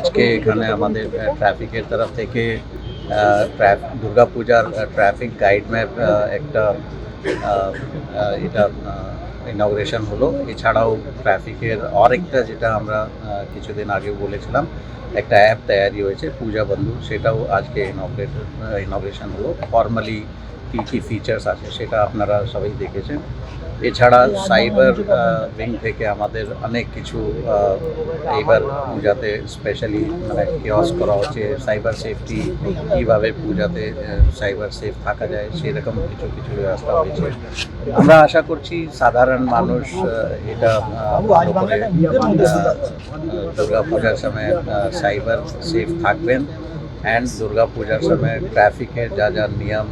আজকে এখানে আমাদের ট্রাফিকের তরফ থেকে দুর্গাপূজার ট্রাফিক গাইড ম্যাপ একটা এটা ইনগ্রেশন হলো। এছাড়াও ট্রাফিকের আরেকটা যেটা আমরা কিছুদিন আগে বলেছিলাম, একটা অ্যাপ তৈরি হয়েছে, পূজা বন্ধু, সেটাও আজকে ইনগ্রেট ইনগ্রেশন হলো। ফর্মালি কী কী ফিচার্স আছে সেটা আপনারা সবাই দেখেছেন। এছাড়া সাইবার উইং থেকে আমাদের অনেক কিছু এইবার পূজাতে স্পেশালি মানে কেওয়াস করা হচ্ছে সাইবার সেফটি কীভাবে পূজাতে সাইবার সেফ থাকা যায়, সেরকম কিছু কিছু ব্যবস্থা হয়েছে। আমরা আশা করছি সাধারণ মানুষ এটা দুর্গা পূজার সময় সাইবার সেফ থাকবেন। অ্যান্ড দুর্গা পূজার সময় ট্রাফিকের যা যা নিয়ম,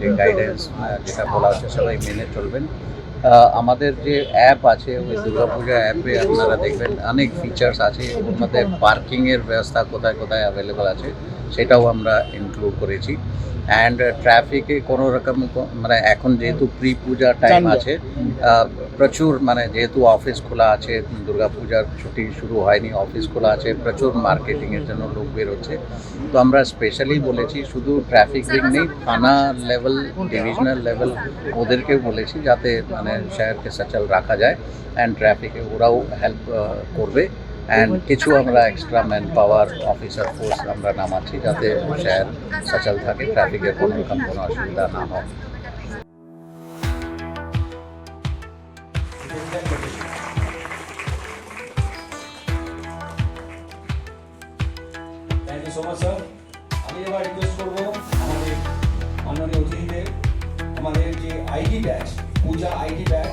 যে গাইডেন্স যেটা বলা হচ্ছে, সবাই মেনে চলবেন। আমাদের যে অ্যাপ আছে, ওই দুর্গাপূজা অ্যাপে আপনারা দেখবেন অনেক ফিচার্স আছে। ওর মধ্যে পার্কিংয়ের ব্যবস্থা কোথায় কোথায় অ্যাভেলেবল আছে, সেটাও আমরা ইনক্লুড করেছি। অ্যান্ড ট্রাফিকে কোনো রকম মানে এখন যেহেতু প্রি পূজা টাইম আছে প্রচুর মানে যেহেতু অফিস খোলা আছে দুর্গাপূজার ছুটি শুরু হয়নি অফিস খোলা আছে প্রচুর মার্কেটিংয়ের জন্য লোক বেরোচ্ছে। তো আমরা স্পেশালি বলেছি শুধু ট্রাফিক রিং নেই থানা লেভেল ডিভিশনাল লেভেল ওদেরকে বলেছি যাতে মানে শহরকে সচল রাখা যায়। অ্যান্ড ট্রাফিকে ওরাও হেল্প করবে। অ্যান্ড কিছু আমরা extra man power officer force আমরা নামাচ্ছি যাতে শহর সচল থাকে ট্রাফিকের কোনো রকম কোনো অসুবিধা না হয়। আমাদের মাননীয় অতিথিদের, আমাদের যে ID batch Puja ID batch